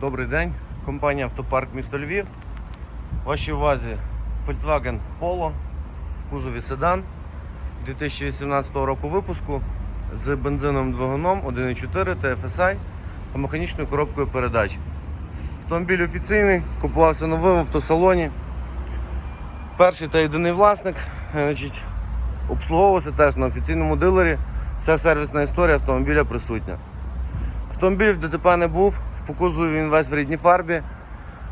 Добрий день, компанія Автопарк місто Львів. Вашій увазі Volkswagen Polo в кузові седан 2018 року випуску з бензиновим двигуном 1.4 TFSI та механічною коробкою передач. Автомобіль офіційний, купувався новим в автосалоні. Перший та єдиний власник. е, Значить, обслуговувався теж на офіційному дилері. Вся сервісна історія автомобіля присутня. Автомобіль в ДТП не був, по він весь в рідній фарбі.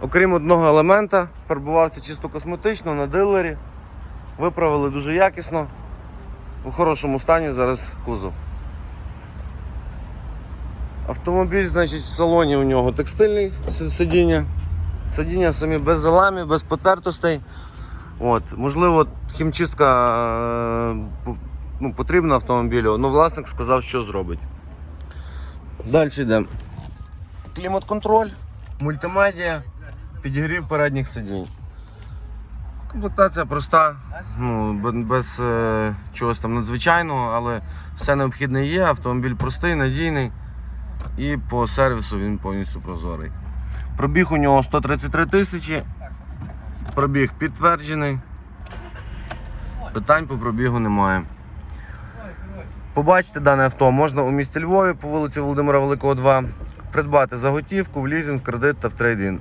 Окрім одного елемента, фарбувався чисто косметично на дилері. Виправили дуже якісно. У хорошому стані зараз кузов. Автомобіль, значить, в салоні у нього текстильний сидіння. Сидіння самі без заламів, без потертостей. От, можливо, хімчистка е, ну, потрібна автомобілю, але власник сказав, що зробить. Далі йдемо. Клімат-контроль, мультимедіа, підігрів передніх сидінь. Комплектація проста, ну, без, е, чогось там надзвичайного, але все необхідне є. Автомобіль простий, надійний і по сервісу він повністю прозорий. Пробіг у нього 133 тисячі. Пробіг підтверджений. Питань по пробігу немає. Побачити дане авто можна у місті Львові по вулиці Володимира Великого, 2. Придбати за готівку, в лізинг, кредит та в трейдин.